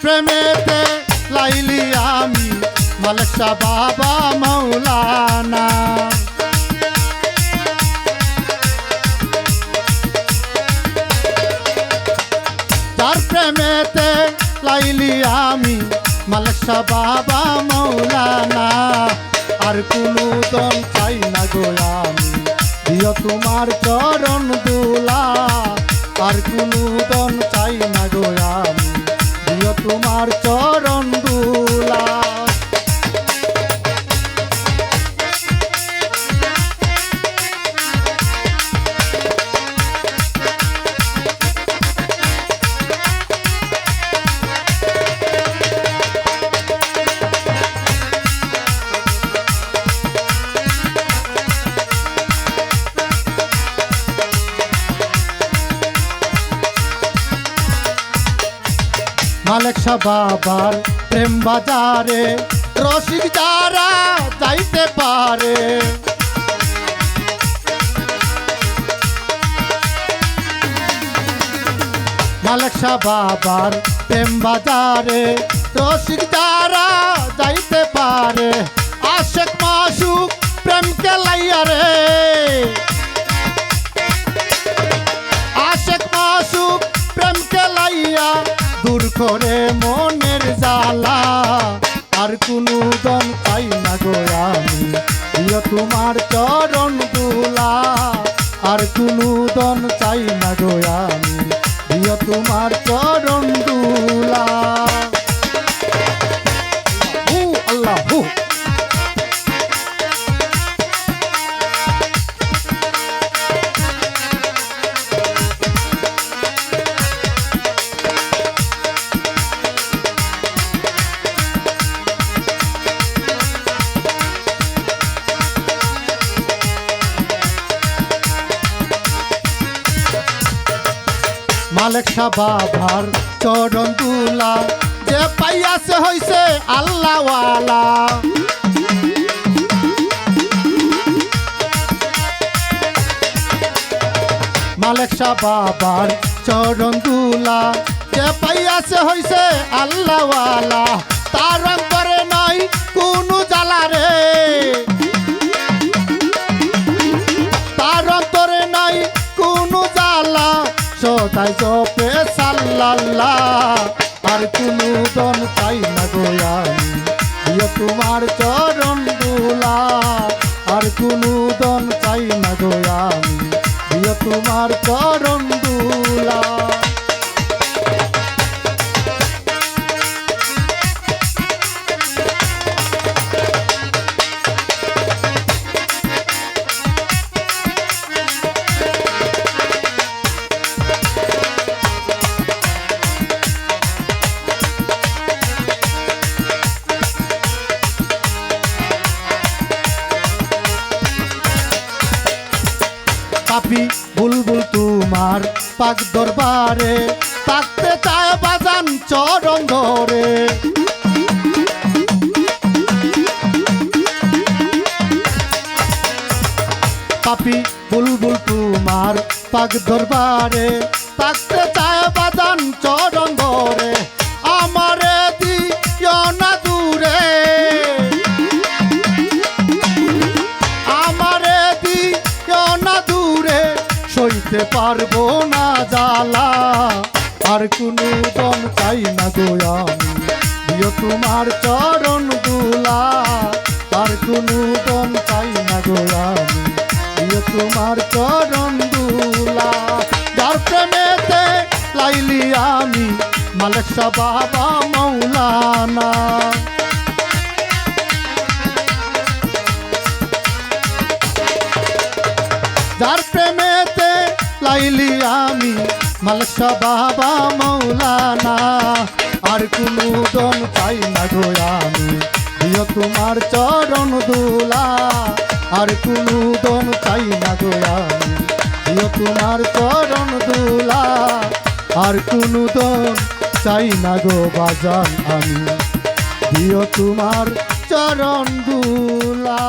প্রেমেতে লাইলি আমি মালসা বাবা মৌলানা তার প্রেমেতে লাইলি আমি মালসা বাবা মৌলানা আর কোনো দল চাই না গো আমি তোমার চরণ দুলা। আর কোনো দল চাই না গো আমি। তোমার চরণ দুলা মালেক শাহ বাবার প্রেম বাজারে, রসিক যারা যাইতে পারে। মালেক শাহ বাবার প্রেম বাজারে, রসিক যারা যাইতে পারে। আশেক মাসুক প্রেমকে লাইয়া রে আর কোনো দম পাই না গো আমি। প্রিয়, তোমার চরণ দুলা, আর কোনো দম চাই না গো আমি। প্রিয়, তোমার চরণ মালিক বাবার চরণ দুলা, যে পাইয়াছে হইছে আল্লাহওয়ালা। মালিক শাহ বাবার চরণ দুলা, যে পাইয়াছে হইছে আল্লাহওয়ালা। তার অন্তরে নাই সদাই জপে সাল্লাল্লাহ। আর কোনো দন চাই না গো আমি। প্রিয় তোমার চরণ দুলা। আর কোনো দন চাই না গো তোমার চরণ দুলা। পাপি বুলবুল তোমার পাক দরবারে তাকতে চায় বাজান চরণ ধরে। পাপি বুলবুল তোমার পাক দরবারে তাকতে চায় বাজান চরণ ধরে। জ্বালা আর কোনো দম চাই না গো আমি। দিও তোমার চরণ দুলা, আর কোনো দম চাই না গো আমি। দিও তোমার চরণ দুলা, যার প্রেমেতে লাইলি আমি মালিক শাহ বাবা মৌলানা আমি মালসা বাবা মৌলানা। আর কোনো দন চাই না গো আমি দিও তোমার চরণ দুলা। আর কোনো দন চাই না গো আমি দিও তোমার চরণ দুলা। আর কোনো দন চাই না গো বাজান আমি দিও তোমার চরণ দুলা।